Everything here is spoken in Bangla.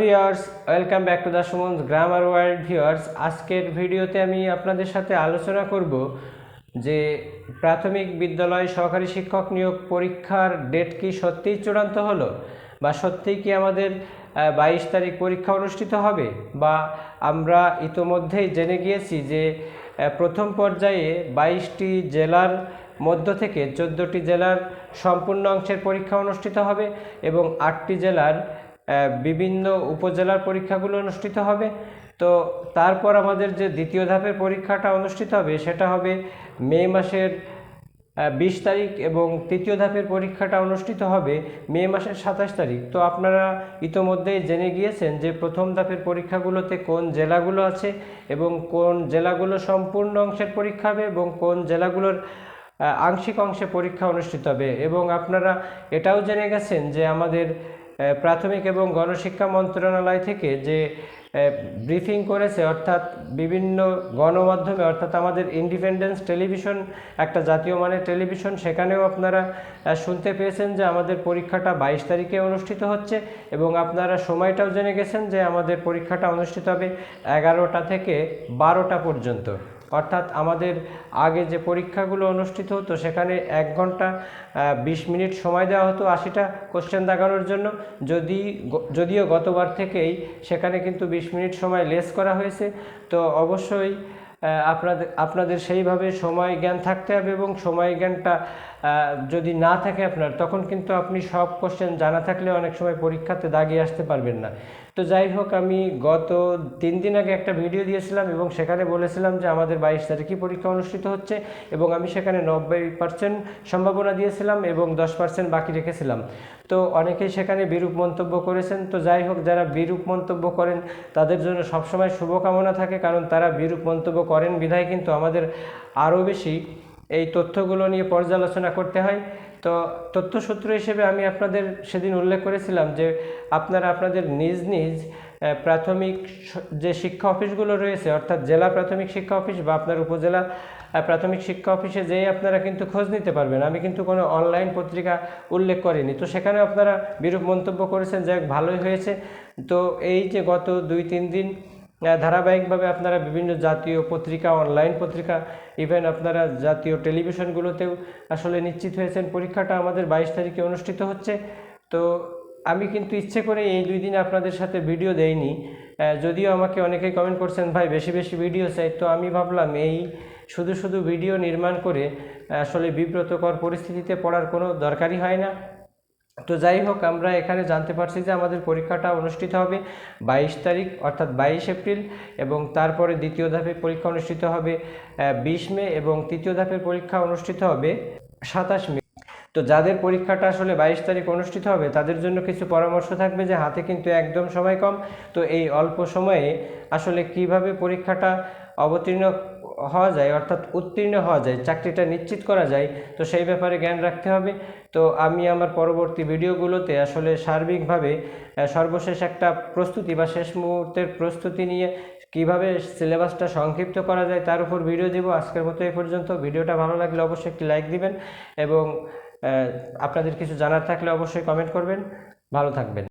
Viewers welcome back to the Suman grammar world viewers আজকের ভিডিওতে আমি আপনাদের সাথে আলোচনা করব যে প্রাথমিক বিদ্যালয় সহকারী শিক্ষক নিয়োগ পরীক্ষার ডেট কি, সত্যিই চূড়ান্ত হলো? বা সত্যিই কি আমাদের বাইশ তারিখ পরীক্ষা অনুষ্ঠিত হবে? বা আমরা ইতোমধ্যেই জেনে গিয়েছি যে প্রথম পর্যায়ে বাইশটি জেলার মধ্য থেকে চোদ্দোটি জেলার সম্পূর্ণ অংশের পরীক্ষা অনুষ্ঠিত হবে এবং আটটি জেলার বিভিন্ন উপজেলার পরীক্ষাগুলো অনুষ্ঠিত হবে। তো তারপর আমাদের যে দ্বিতীয় ধাপের পরীক্ষাটা অনুষ্ঠিত হবে, সেটা হবে মে মাসের বিশ তারিখ এবং তৃতীয় ধাপের পরীক্ষাটা অনুষ্ঠিত হবে মে মাসের সাতাশ তারিখ। তো আপনারা ইতোমধ্যেই জেনে গিয়েছেন যে প্রথম ধাপের পরীক্ষাগুলোতে কোন জেলাগুলো আছে এবং কোন জেলাগুলো সম্পূর্ণ অংশের পরীক্ষা হবে এবং কোন জেলাগুলোর আংশিক অংশে পরীক্ষা অনুষ্ঠিত হবে। এবং আপনারা এটাও জেনে গেছেন যে আমাদের প্রাথমিক এবং গণশিক্ষা মন্ত্রণালয় থেকে যে ব্রিফিং করেছে, অর্থাৎ বিভিন্ন গণমাধ্যমে, অর্থাৎ আমাদের ইন্ডিপেন্ডেন্স টেলিভিশন একটা জাতীয় মানের টেলিভিশন, সেখানেও আপনারা শুনতে পেয়েছেন যে আমাদের পরীক্ষাটা বাইশ তারিখে অনুষ্ঠিত হচ্ছে এবং আপনারা সময়টাও জেনে গেছেন যে আমাদের পরীক্ষাটা অনুষ্ঠিত হবে এগারোটা থেকে বারোটা পর্যন্ত। অর্থাৎ আমাদের আগে যে পরীক্ষাগুলো অনুষ্ঠিত হতো, সেখানে এক ঘণ্টা বিশ মিনিট সময় দেওয়া হতো আশিটা কোশ্চেন দেখানোর জন্য। যদি যদিও গতবার থেকেই সেখানে কিন্তু বিশ মিনিট সময় লেস করা হয়েছে, তো অবশ্যই আপনাদের আপনাদের সেইভাবে সময় জ্ঞান থাকতে হবে এবং সময় জ্ঞানটা যদি না থাকে আপনার, তখন কিন্তু আপনি সব কোশ্চেন জানা থাকলে অনেক সময় পরীক্ষাতে দাগিয়ে আসতে পারবেন না। তো যাই হোক আমি গত তিন দিন আগে একটা ভিডিও দিয়েছিলাম এবং সেখানে বলেছিলাম যে আমাদের বাইশ তারিখই পরীক্ষা অনুষ্ঠিত হচ্ছে এবং আমি সেখানে নব্বই পার্সেন্ট সম্ভাবনা দিয়েছিলাম এবং দশ পার্সেন্ট বাকি রেখেছিলাম। তো অনেকেই সেখানে বিরূপ মন্তব্য করেছেন। তো যাই হোক যারা বিরূপ মন্তব্য করেন, তাদের জন্য সবসময় শুভকামনা থাকে কারণ তারা বিরূপ মন্তব্য করেন বিধায় কিন্তু আমাদের আরও বেশি এই তথ্যগুলো নিয়ে পর্যালোচনা করতে হয়। তো তথ্যসূত্র হিসেবে আমি আপনাদের সেদিন উল্লেখ করেছিলাম যে আপনারা আপনাদের নিজ নিজ প্রাথমিক যে শিক্ষা অফিসগুলো রয়েছে, অর্থাৎ জেলা প্রাথমিক শিক্ষা অফিস বা আপনার উপজেলা প্রাথমিক শিক্ষা অফিসে যেয়ে আপনারা কিন্তু খোঁজ নিতে পারবেন। আমি কিন্তু কোনো অনলাইন পত্রিকা উল্লেখ করিনি। তো সেখানে আপনারা বিরূপ মন্তব্য করেছেন, যাই ভালোই হয়েছে। তো এই যে গত দুই, তিন দিন ধারাবাহিকভাবে আপনারা বিভিন্ন জাতীয় পত্রিকা অনলাইন পত্রিকা ইভেন আপনারা জাতীয় টেলিভিশনগুলোতেও আসলে নিশ্চিত হয়েছেন। পরীক্ষাটা আমাদের বাইশ তারিখে অনুষ্ঠিত হচ্ছে। তো আমি কিন্তু ইচ্ছে করে এই দুই দিন আপনাদের সাথে ভিডিও দেইনি। যদিও আমাকে অনেকেই কমেন্ট করছেন, ভাই, বেশি বেশি ভিডিও চাই। তো আমি ভাবলাম, এই শুধু শুধু ভিডিও নির্মাণ করে আসলে বিব্রতকর পরিস্থিতিতে পড়ার কোনো দরকারই হয় না। তো যাই হোক আমরা এখানে জানতে পারছি যে আমাদের পরীক্ষাটা অনুষ্ঠিত হবে বাইশ তারিখ, অর্থাৎ বাইশ এপ্রিল এবং তারপরে দ্বিতীয় ধাপের পরীক্ষা অনুষ্ঠিত হবে বিশ মে এবং তৃতীয় ধাপের পরীক্ষা অনুষ্ঠিত হবে সাতাশ মে। তো যাদের পরীক্ষাটা আসলে বাইশ তারিখ অনুষ্ঠিত হবে, তাদের জন্য কিছু পরামর্শ থাকবে যে হাতে কিন্তু একদম সময় কম। তো এই অল্প সময়ে আসলে কীভাবে পরীক্ষাটা অবতীর্ণ হওয়া যায়, অর্থাৎ উত্তীর্ণ হওয়া যায়, চাকরিটা নিশ্চিত করা যায়, তো সেই ব্যাপারে জ্ঞান রাখতে হবে। তো আমি আমার পরবর্তী ভিডিওগুলোতে আসলে সার্বিকভাবে সর্বশেষ একটা প্রস্তুতি বা শেষ মুহূর্তের প্রস্তুতি নিয়ে কীভাবে সিলেবাসটা সংক্ষিপ্ত করা যায় তার উপর ভিডিও দেব। আজকের মতো এই পর্যন্ত। ভিডিওটা ভালো লাগলে অবশ্যই একটি লাইক দিবেন এবং আপনাদের কিছু জানার থাকলে অবশ্যই কমেন্ট করবেন। ভালো থাকবেন।